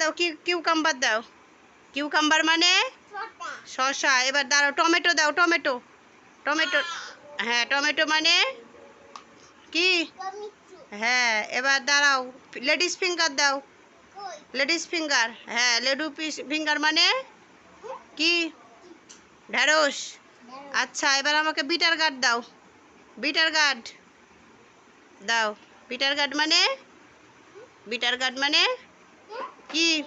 দাও? কি কিউকাম্বার দাও। কিউকাম্বার মানে? শসা। এবার দাঁড়াও টমেটো দাও টমেটো। টমেটো হ্যাঁ টমেটো মানে? কি? হ্যাঁ এবার দাঁড়াও লেডিস ফিঙ্গার দাও। লেডিস ফিঙ্গার হ্যাঁ লেডু ফিঙ্গার মানে? কি? ঢ্যাঁড়স আচ্ছা এবার আমাকে বিটার গার্ড দাও। বিটার গার্ড দাও। বিটার গার্ড মানে? বিটার গার্ড মানে? কি?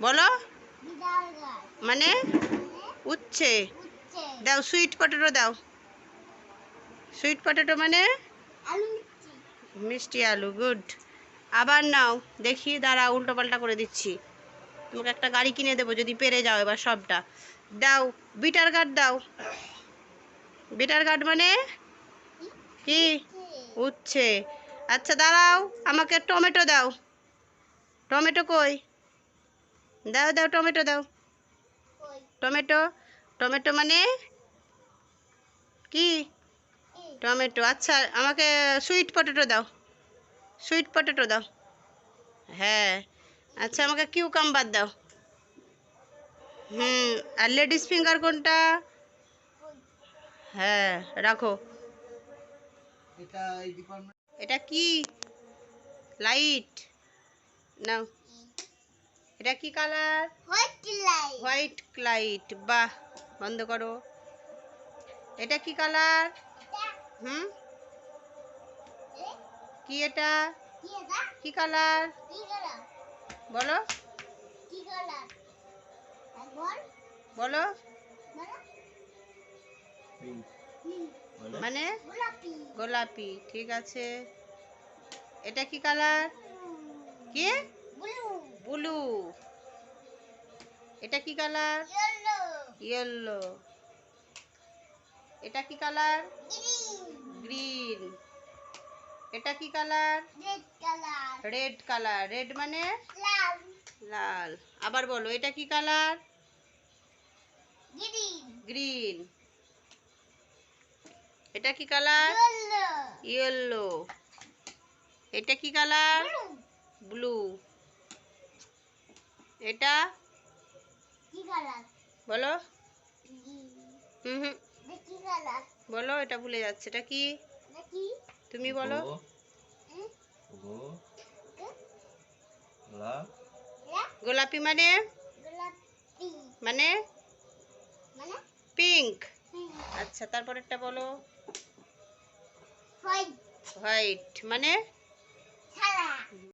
বলো। মানে? উচ্ছে। দাও সুইট পটেটো দাও। সুইট পটেটো মানে? মিষ্টি আলু গুড আবার নাও দেখি দাঁড়া উল্টো পাল্টা করে দিচ্ছি। তোমাকে একটা গাড়ি কিনে দেবো, যদি পেরে যাও এবার সবটা। দাও বিটার গার্ড দাও। বিটার গার্ড মানে? কি? উচ্ছে। আচ্ছা দাঁড়াও, আমাকে টমেটো দাও। টমেটো কই? দাও দাও টমেটো দাও। টমেটো? টমেটো মানে? কি? টমেটো। আচ্ছা আমাকে সুইট পটেটো দাও। সুইট পটেটো দাও। হ্যাঁ। আচ্ছা আমাকে কিউকাম্বার দাও। হুম আর লেডিস ফিঙ্গার কোনটা? হ্যাঁ রাখো। এটা এটা কি? লাইট নাও। এটা কি কালার? হোয়াইট লাইট বাহ, বন্ধ করো। এটা কি কালার? হুম? কি এটা? কি কালার? বলো। বলো। মানে? গোলাপি। ঠিক আছে। এটা কি কালার? কি? ব্লু এটা কি কালার ইয়েলো এটা কি কালার গ্রিন এটা কি কালার রেড কালার রেড মানে? লাল আবার বলো এটা কি কালার গ্রিন এটা কি কালার ইয়েলো এটা কি কালার ব্লু এটা? বলো। হুম হুম। বলো এটা ভুলে যাচ্ছে। এটা কি? তুমি বলো। গোলাপি মানে? মানে? পিঙ্ক। আচ্ছা তারপরেরটা বলো। হোয়াইট। মানে?